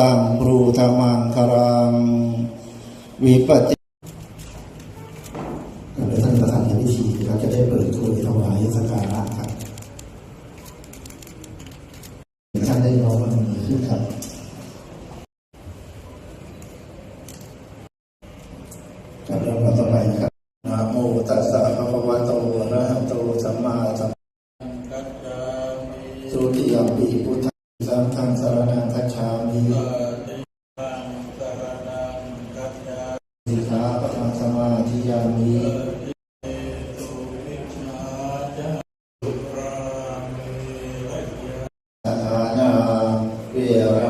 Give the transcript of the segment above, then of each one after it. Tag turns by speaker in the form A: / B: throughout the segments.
A: ตังปรูธรรมังคารังวิปติเดี๋ยวท่านประธานในพิธีเราจะได้เปิดถ้วยถวายสักการะครับท่านได้น้อมมันมือขึ้นครับกับเรื่องต่อไปครับนะโมตัสสะภะคะวะโตอะระหะโตสัมมาสัมพุทธัสสะสุติยัมปีพุทธังสังฆังสรณัง คัจฉามิสิกขาปะทังสมาธิยามิสถานาเวรม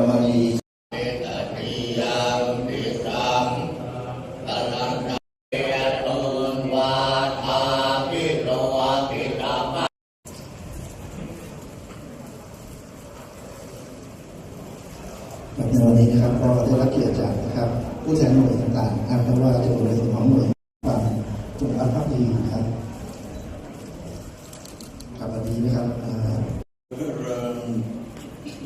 A: ในวันนี้นะครับก็ได้รับเกียรติจากนะครับผู้แทนหน่วยต่างๆนะครับไม่ว่าจะเป็นในส่วนของหน่วยต่างจุดอัลฟาดีครับครับวันนี้นะครับอ่า
B: รัง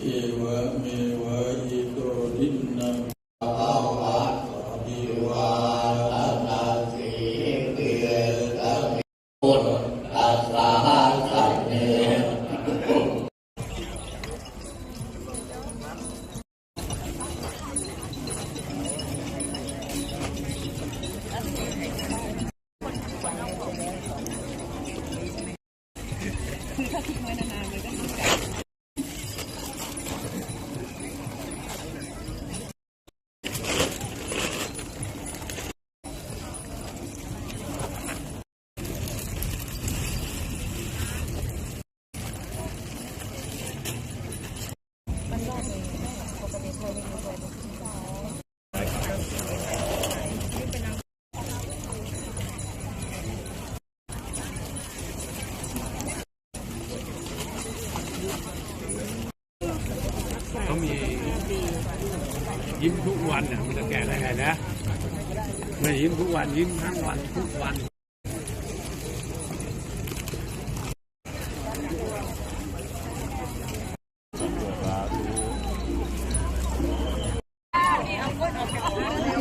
B: เอวะเมวะอิโตทินังภาวะอิวาทนาสีเกตะพุท มันก็มีปกติ
C: เขามียิ้มทุกวันน่ะมันจะแก่ได้ไงนะไม่ยิ้มทุกวันยิ้มทั้งวันทุกวัน
D: เ